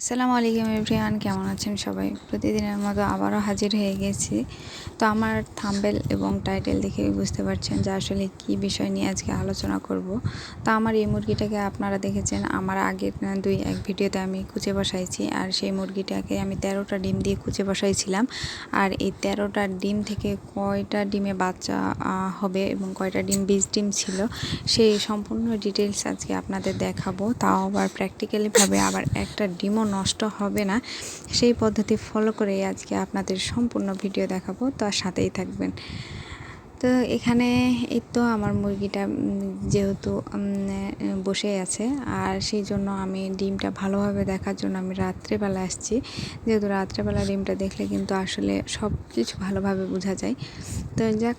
আসসালামু আলাইকুম এভরিওয়ান, কেমন আছেন সবাই? প্রতিদিনের মতো আবারও হাজির হয়ে গেছি। তো আমার থাম্বেল এবং টাইটেল দেখে বুঝতে পারছেন যে আসলে কি বিষয় নিয়ে আজকে আলোচনা করব। তো আমার এই মুরগিটাকে আপনারা দেখেছেন, আমার আগের দুই এক ভিডিওতে আমি কুচে বসাইছি আর সেই মুরগিটাকে আমি তেরোটা ডিম দিয়ে কুচে বসাইছিলাম। আর এই তেরোটা ডিম থেকে কয়টা ডিমে বাচ্চা হবে এবং কয়টা ডিম বীজ ডিম ছিল, সেই সম্পূর্ণ ডিটেলস আজকে আপনাদের দেখাবো। তাও আবার প্র্যাকটিক্যালিভাবে আবার একটা ডিমও নষ্ট হবে না। সেই পদ্ধতি ফলো করে আজকে আপনাদের সম্পূর্ণ ভিডিও দেখাবো। তো আর সাথেই থাকবেন। তো এখানে এই তো আমার মুরগিটা যেহেতু বসে আছে। আর সেই জন্য আমি ডিমটা ভালোভাবে দেখার জন্য আমি রাত্রেবেলা আসছি। যেহেতু রাত্রেবেলা ডিমটা দেখলে কিন্তু আসলে সব কিছু ভালোভাবে বোঝা যায়। তো যাক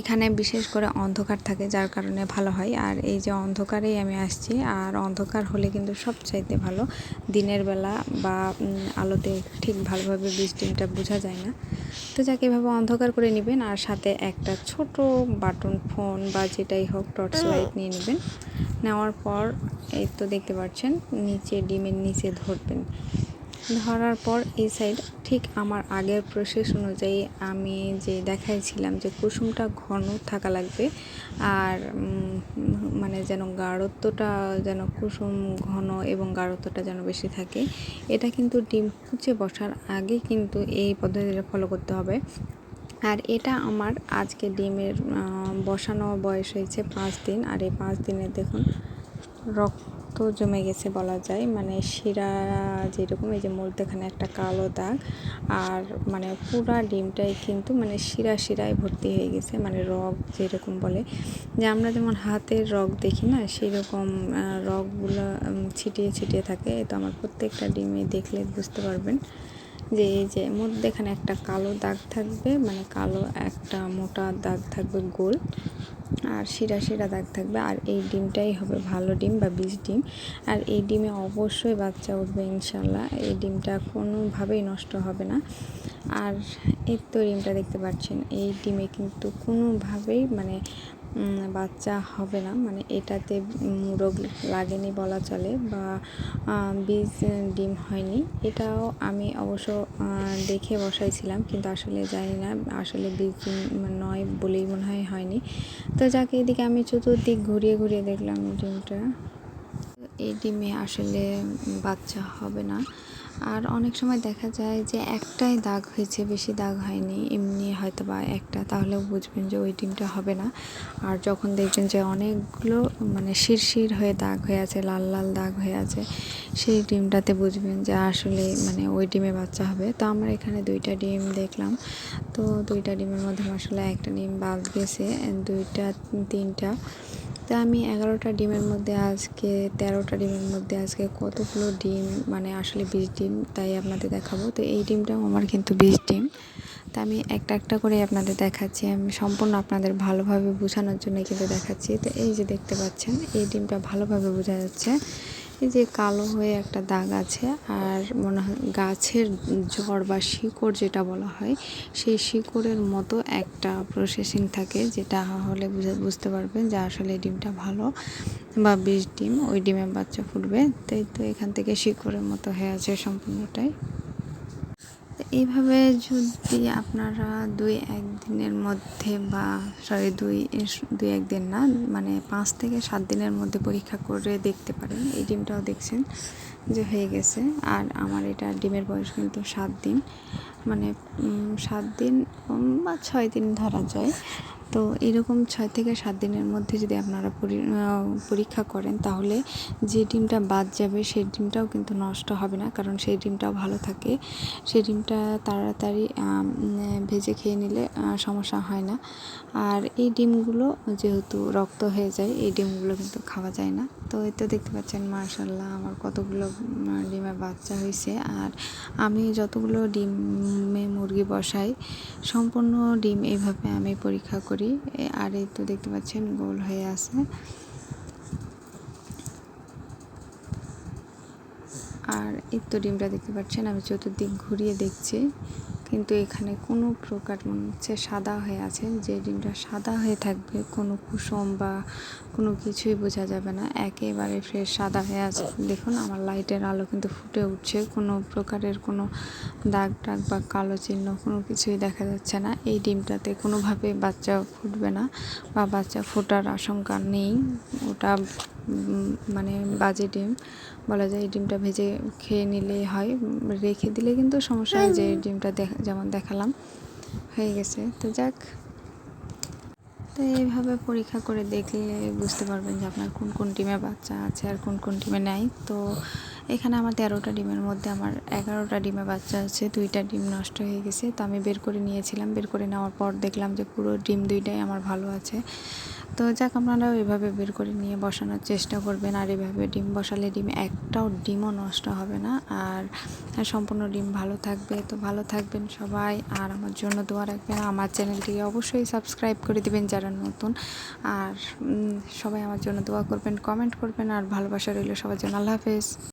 এখানে বিশেষ করে অন্ধকার থাকে, যার কারণে ভালো হয়। আর এই যে অন্ধকারেই আমি আসছি, আর অন্ধকার হলে কিন্তু সবচাইতে ভালো। দিনের বেলা বা আলোতে ঠিক ভালোভাবে বৃষ্টিটা বোঝা যায় না। তো যাকে, এভাবে অন্ধকার করে নেবেন, আর সাথে একটা ছোট বাটন ফোন বা যেটাই হোক টর্চ লাইট নিয়ে নেবেন। নেওয়ার পর এই তো দেখতে পাচ্ছেন, নিচে, ডিমের নিচে ধরবেন। ধরার পর এই সাইড ঠিক আমার আগের প্রসেস অনুযায়ী আমি যে দেখাইছিলাম যে কুসুমটা ঘন থাকা লাগবে আর মানে যেন গাঢ়ত্বটা যেন কুসুম ঘন এবং গাঢ়ত্বটা যেন বেশি থাকে, এটা কিন্তু ডিম কুচে বসার আগে কিন্তু এই পদ্ধতিটা ফলো করতে হবে। আর এটা আমার আজকে ডিমের বসানো বয়স হয়েছে পাঁচ দিন, আর এই পাঁচ দিনে দেখুন রক্ত রক্ত জমে গেছে বলা যায়। মানে শিরা যেরকম, এই যে মধ্যেখানে একটা কালো দাগ। আর মানে পুরা ডিমটাই কিন্তু মানে শিরা শিরায় ভর্তি হয়ে গেছে। মানে রগ যেরকম বলে। যে আমরা যেমন হাতের রগ দেখি না সেই রকম রগগুলো ছিটিয়ে ছিটিয়ে থাকে। তো আমার প্রত্যেকটা ডিমে দেখলে বুঝতে পারবেন যে এই যে মধ্যেখানে একটা কালো দাগ থাকবে। মানে কালো একটা মোটা দাগ থাকবে গোল। আর শিরা শিরা দাগ থাকবে। আর এই ডিমটাই হবে ভালো ডিম বা বীজ ডিম। আর এই ডিমে অবশ্যই বাচ্চা উঠবে ইনশাল্লাহ। এই ডিমটা কোনোভাবেই নষ্ট হবে না। আর এই তো ডিমটা দেখতে পাচ্ছেন, এই ডিমে কিন্তু কোনোভাবেই মানে বাচ্চা হবে না। মানে এটাতে রোগ লাগেনি বলা চলে বা বীজ ডিম হয়নি। এটাও আমি অবশ্য দেখে বসাইছিলাম কিন্তু আসলে জানি না। আসলে বীজ ডিম নয় বলেই মনে হয় হয়নি। তো যাকে, এদিকে আমি চতুর্দিক ঘুরিয়ে ঘুরিয়ে দেখলাম ডিমটা। এই ডিমে আসলে বাচ্চা হবে না। আর অনেক সময় দেখা যায় যে একটাই দাগ হয়েছে, বেশি দাগ হয়নি, এমনি হয়তো বা একটা, তাহলেও বুঝবেন যে ওই ডিমটা হবে না। আর যখন দেখবেন যে অনেকগুলো মানে শিরশির হয়ে দাগ হয়ে আছে, লাল লাল দাগ হয়ে আছে, সেই ডিমটাতে বুঝবেন যে আসলে মানে ওই ডিমে বাচ্চা হবে। তো আমরা এখানে দুইটা ডিম দেখলাম। তো দুইটা ডিমের মধ্যে আসলে একটা ডিম বাদ গেছে, দুইটা, তিনটা। তো আমি এগারোটা ডিমের মধ্যে আজকে, তেরোটা ডিমের মধ্যে আজকে কতগুলো ডিম মানে আসলে বিশ ডিম তাই আপনাদের দেখাবো। তো এই ডিমটাও আমার কিন্তু বিশ ডিম। তা আমি একটা একটা করে আপনাদের দেখাচ্ছি। আমি সম্পূর্ণ আপনাদের ভালোভাবে বোঝানোর জন্য কিন্তু দেখাচ্ছি। তো এই যে দেখতে পাচ্ছেন, এই ডিমটা ভালোভাবে বোঝা যাচ্ছে। এই যে কালো হয়ে একটা দাগ আছে আর মনে হয় গাছের জ্বর বা শিকড় যেটা বলা হয়, সেই শিকড়ের মতো একটা প্রসেসিং থাকে যেটা হলে বুঝতে পারবেন যে আসলে ডিমটা ভালো বা বিষ ডিম, ওই ডিমের বাচ্চা ফুটবে। তাই তো এখান থেকে শিকড়ের মতো হয়ে আছে সম্পূর্ণটাই। এইভাবে যদি আপনারা দুই একদিনের মধ্যে বা সরি দুই দুই একদিন না মানে পাঁচ থেকে সাত দিনের মধ্যে পরীক্ষা করে দেখতে পারেন। এই ডিমটাও দেখছেন যে হয়ে গেছে। আর আমার এটা ডিমের বয়স কিন্তু সাত দিন। মানে সাত দিন বা ছয় দিন ধরা যায়। তো এরকম ছয় থেকে সাত দিনের মধ্যে যদি আপনারা পরীক্ষা করেন, তাহলে যে ডিমটা বাদ যাবে সেই ডিমটাও কিন্তু নষ্ট হবে না। কারণ সেই ডিমটাও ভালো থাকে। সেই ডিমটা তাড়াতাড়ি ভেজে খেয়ে নিলে সমস্যা হয় না। আর এই ডিমগুলো যেহেতু রক্ত হয়ে যায়, এই ডিমগুলো কিন্তু খাওয়া যায় না। তো এই তো দেখতে পাচ্ছেন মার্শাল্লাহ আমার কতগুলো ডিমের বাচ্চা হয়েছে আর আমি যতগুলো ডিমে মুরগি বসাই। সম্পূর্ণ ডিম এইভাবে আমি পরীক্ষা করি। আর এই তো দেখতে পাচ্ছেন গোল হয়ে আছে। আর এই তো ডিমটা দেখতে পাচ্ছেন, আমি চতুর্দিক ঘুরিয়ে দেখছি। কিন্তু এখানে কোনো প্রকার মনে হচ্ছে সাদা হয়ে আছে। যে ডিমটা সাদা হয়ে থাকবে, কোনো কুসুম বা কোনো কিছুই বোঝা যাবে না। একেবারে ফ্রেশ সাদা হয়ে আছে। দেখুন, আমার লাইটের আলো কিন্তু ফুটে উঠছে। কোনো প্রকারের কোনো দাগ টাগ বা কালো চিহ্ন, কোনো কিছুই দেখা যাচ্ছে না। এই ডিমটাতে কোনোভাবে বাচ্চা ফুটবে না বা বাচ্চা ফোটার আশঙ্কা নেই। ওটা মানে বাজে ডিম বলা যায় এই ডিমটা ভেজে খেয়ে নিলেই হয়। রেখে দিলে কিন্তু সমস্যা হয় যে এই ডিমটা দেখা যেমন দেখালাম হয়ে গেছে। তো যাক। তো এইভাবে পরীক্ষা করে দেখলে বুঝতে পারবেন যে আপনার কোন কোন ডিমে বাচ্চা আছে আর কোন কোন ডিমে নেই। তো এখানে আমার তেরোটা ডিমের মধ্যে আমার এগারোটা ডিমে বাচ্চা আছে দুইটা ডিম নষ্ট হয়ে গেছে। তো আমি বের করে নিয়েছিলাম। বের করে নেওয়ার পর দেখলাম যে পুরো ডিম দুইটাই আমার ভালো আছে। তো যাক আপনারা এভাবে বের করে নিয়ে বসানোর চেষ্টা করবেন। আর এভাবে ডিম বসালে ডিম একটাও ডিমও নষ্ট হবে না। আর সম্পূর্ণ ডিম ভালো থাকবে। তো ভালো থাকবেন সবাই। আর আমার জন্য দোয়া রাখবেন। আমার চ্যানেলটিকে অবশ্যই সাবস্ক্রাইব করে দিবেন যারা নতুন। আর সবাই আমার জন্য দোয়া করবেন, কমেন্ট করবেন। আর ভালোবাসা রইল সবার জন্য। আল্লাহ হাফেজ।